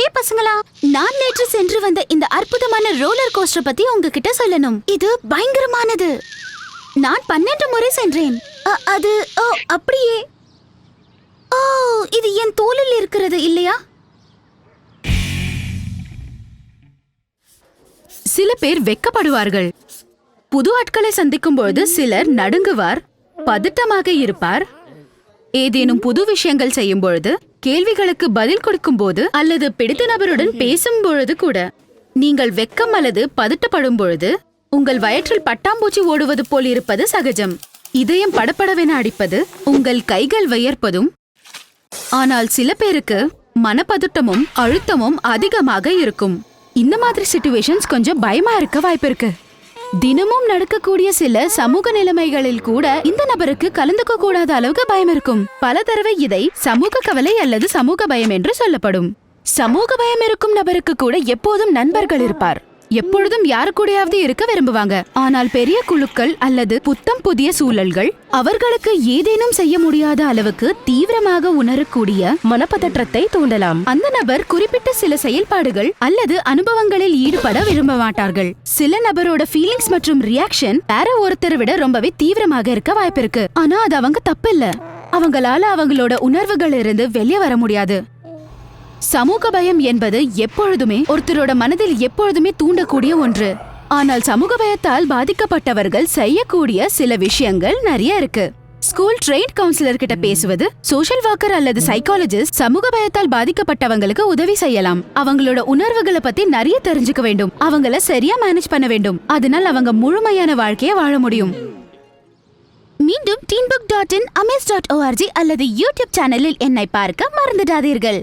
ஹே பசங்களா நான் நேற்று சென்று வந்த இந்த அற்புதமான ரோலர் கோஸ்டர் பத்தி உங்ககிட்ட சொல்லணும். இது பயங்கரமானது. நான் பன்னெண்டு முறை சென்றேன். அது ஓ அப்படியே. ஓ இது என் தோலில் இருக்கிறது இல்லையா? சில பேர் வெக்கப்படுவார்கள். புது ஆட்களை சந்திக்கும் பொழுது சிலர் நடுங்குவார் பதட்டமாக இருப்பார். ஏதேனும் புது விஷயங்கள் செய்யும் பொழுது கேள்விகளுக்கு பதில் கொடுக்கும் போது அல்லது பிடித்த நபருடன் பேசும் பொழுது கூட நீங்கள் வெக்கம் அல்லது பதட்டப்படும் பொழுது உங்கள் வயிற்றில் பட்டாம்பூச்சி ஓடுவது போல் இருப்பது சகஜம். இதயம் படபடவென அடிப்பது உங்கள் கைகள் வியர்ப்பதும் ஆனால் சில பேருக்கு மனப்பதட்டமும் அழுத்தமும் அதிகமாக இருக்கும். இந்த மாதிரி சிச்சுவேஷன்ஸ் கொஞ்சம் பயமா இருக்க வாய்ப்பு இருக்கு. தினமும் நடக்கக்கூடிய சில சமூக நிலைமைகளில் கூட இந்த நபருக்கு கலந்துக்க கூடாத அளவுக்கு பயம் இருக்கும். பல தடவை இதை சமூக கவலை அல்லது சமூக பயம் என்று சொல்லப்படும். சமூக பயம் இருக்கும் நபருக்கு கூட எப்போதும் நண்பர்கள் இருப்பார். எப்பொழுதும் யாரு கூடயாவது இருக்க விரும்புவாங்க. ஆனால் பெரிய குழுக்கள் அல்லது புத்தம் புதிய சூழல்கள் அவர்களுக்கு ஏதேனும் செய்ய முடியாத அளவுக்கு தீவிரமாக உணரக்கூடிய மனப்பதற்றத்தை தூண்டலாம். அந்த நபர் குறிப்பிட்ட சில செயல்பாடுகள் அல்லது அனுபவங்களில் ஈடுபட விரும்ப மாட்டார்கள். சில நபரோட ஃபீலிங்ஸ் மற்றும் ரியாக்ஷன் வேற ஒருத்தரை விட ரொம்பவே தீவிரமாக இருக்க வாய்ப்பு இருக்கு ஆனா அது அவங்க தப்பில்ல. அவங்களால அவங்களோட உணர்வுகள் இருந்து வெளியே வர முடியாது. சமூக பயம் என்பது எப்பொழுதுமே ஒருத்தரோட மனதில் எப்பொழுதுமே தூண்டக்கூடிய ஒன்று. ஆனால் சமூக பயத்தால் பாதிக்கப்பட்டவர்கள் செய்யக்கூடிய சில விஷயங்கள் நிறைய இருக்கு. ஸ்கூல் ட்ரெயின் கவுன்சிலர் கிட்ட பேசுவது சோஷியல் ஒர்க்கர் அல்லது சைக்காலஜிஸ்ட் சமூக பயத்தால் பாதிக்கப்பட்டவங்களுக்கு உதவி செய்யலாம். அவங்களோட உணர்வுகளை பத்தி நிறைய தெரிஞ்சுக்க வேண்டும். அவங்கள சரியா மேனேஜ் பண்ண வேண்டும். அதனால் அவங்க முழுமையான வாழ்க்கையை வாழ முடியும். மீண்டும் டீன்புக் dot in amaze dot ORG அல்லது யூடியூப் சேனலில் என்னை பார்க்க மறந்துடாதீர்கள்.